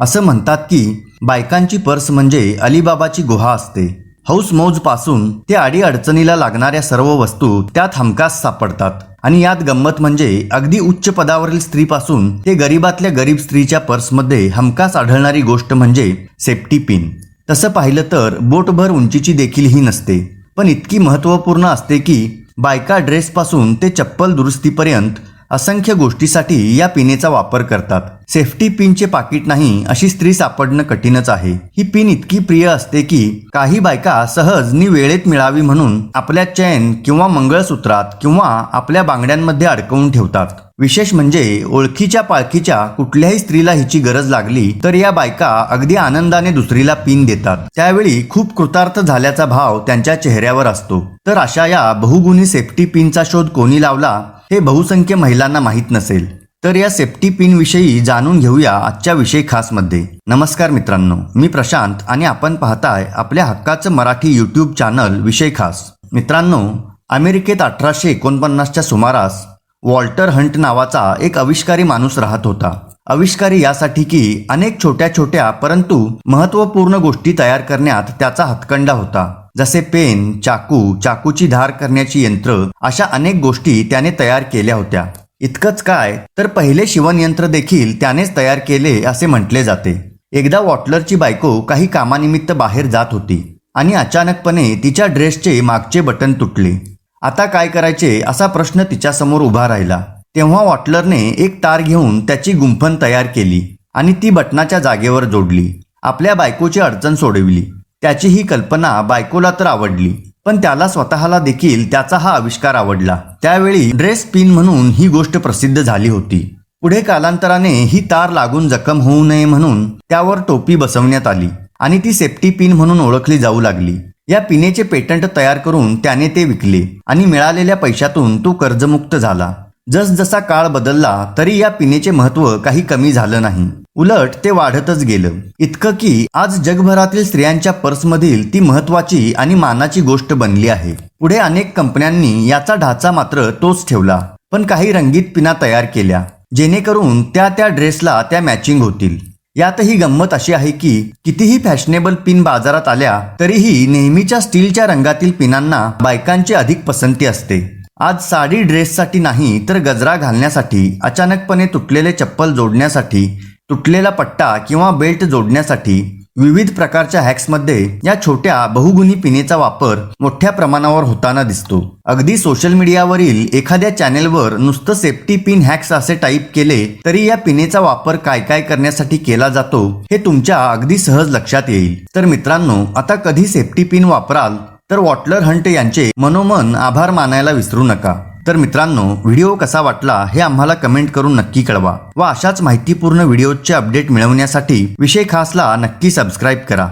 असं म्हणतात की बायकांची पर्स म्हणजे अलिबाबाची गुहा असते. हौस मौजपासून ते आडी अडचणीला लागणाऱ्या सर्व वस्तू त्यात हमखास सापडतात. आणि यात गंमत म्हणजे अगदी उच्च पदावरील स्त्रीपासून ते गरीबातल्या गरीब स्त्रीच्या पर्समध्ये हमखास आढळणारी गोष्ट म्हणजे सेफ्टी पिन तसं पाहिलं तर बोटभर उंचीची देखील ही नसते. पण इतकी महत्त्वपूर्ण असते की बायका ड्रेसपासून ते चप्पल दुरुस्तीपर्यंत असंख्य गोष्टीसाठी या पिनेचा वापर करतात. सेफ्टी पिनचे पाकिट नाही अशी स्त्री सापडणं कठीणच आहे. ही पिन इतकी प्रिय असते की काही बायका सहज नि वेळेत मिळावी म्हणून आपल्या चैन किंवा मंगळसूत्रात किंवा आपल्या बांगड्यांमध्ये अडकवून ठेवतात. विशेष म्हणजे ओळखीच्या पाळखीच्या कुठल्याही स्त्रीला हिची गरज लागली तर या बायका अगदी आनंदाने दुसरीला पिन देतात. त्यावेळी खूप कृतार्थ झाल्याचा भाव त्यांच्या चेहऱ्यावर असतो. तर अशा या बहुगुणी सेफ्टी पिनचा शोध कोणी लावला? हे बहुसंख्य महिलांना माहीत नसेल तर या सेफ्टी पिन विषयी जाणून घेऊया आजच्या विषय खासमध्ये नमस्कार मित्रांनो मी प्रशांत आणि आपण पाहताय आपल्या हक्काचं मराठी युट्यूब चॅनल विषय खास. मित्रांनो अमेरिकेत अठराशे एकोणपन्नासच्या सुमारास वॉल्टर हंट नावाचा एक आविष्कारी माणूस राहत होता. आविष्कारी यासाठी की अनेक छोट्या छोट्या परंतु महत्त्वपूर्ण गोष्टी तयार करण्यात त्याचा हातकंडा होता. जसे पेन चाकू चाकूची धार करण्याची यंत्र अशा अनेक गोष्टी त्याने तयार केल्या होत्या. इतकंच काय तर पहिले शिवणयंत्र देखील त्यानेच तयार केले असे म्हटले जाते. एकदा वॉटलरची बायको काही कामानिमित्त बाहेर जात होती आणि अचानकपणे तिच्या ड्रेसचे मागचे बटन तुटले. आता काय करायचे असा प्रश्न तिच्यासमोर उभा राहिला. तेव्हा वॉटलरने एक तार घेऊन त्याची गुंफण तयार केली आणि ती बटनाच्या जागेवर जोडली. आपल्या बायकोची अडचण सोडविली. त्याची ही कल्पना बायकोला तर आवडली पण त्याला स्वतःला देखील त्याचा हा आविष्कार आवडला. त्यावेळी ड्रेस पिन म्हणून ही गोष्ट प्रसिद्ध झाली होती. पुढे कालांतराने ही तार लागून जखम होऊ नये म्हणून त्यावर टोपी बसवण्यात आली आणि ती सेफ्टी पिन म्हणून ओळखली जाऊ लागली. या पिनेचे पेटंट तयार करून त्याने ते विकले आणि मिळालेल्या पैशातून तो कर्जमुक्त झाला. जसजसा काळ बदलला तरी या पिनेचे महत्त्व काही कमी झालं नाही. उलट ते वाढतच गेलं. इतकं की आज जगभरातील स्त्रियांच्या पर्समधील ती महत्वाची आणि मानाची गोष्ट बनली आहे. पुढे अनेक कंपन्यांनी याचा ढाचा मात्र तोच ठेवला. पण काही रंगीत पिना तयार केल्या जेणेकरून त्या त्या ड्रेसला त्या मॅचिंग होतील. यातही गंमत अशी आहे की कितीही फॅशनेबल पिन बाजारात आल्या तरीही नेहमीच्या स्टीलच्या रंगातील पिनांना बायकांची अधिक पसंती असते. आज साडी ड्रेससाठी नाही तर गजरा घालण्यासाठी अचानकपणे तुटलेले चप्पल जोडण्यासाठी तुटलेला पट्टा किंवा बेल्ट जोडण्यासाठी विविध प्रकारच्या हॅक्समध्ये या छोट्या बहुगुणी पिनेचा वापर मोठ्या प्रमाणावर होताना दिसतो. अगदी सोशल मीडियावरील एखाद्या चॅनेलवर नुसतं सेफ्टी पिन हॅक्स असे टाईप केले तरी या पिनेचा वापर काय काय करण्यासाठी केला जातो हे तुमच्या अगदी सहज लक्षात येईल. तर मित्रांनो आता कधी सेफ्टी पिन वापराल? तर वॉटलर हंट यांचे मनोमन आभार मानायला विसरू नका. तर मित्रांनो व्हिडिओ कसा वाटला हे आम्हाला कमेंट करून नक्की कळवा व अशाच माहितीपूर्ण व्हिडिओचे अपडेट मिळवण्यासाठी विषय खासला नक्की सबस्क्राईब करा.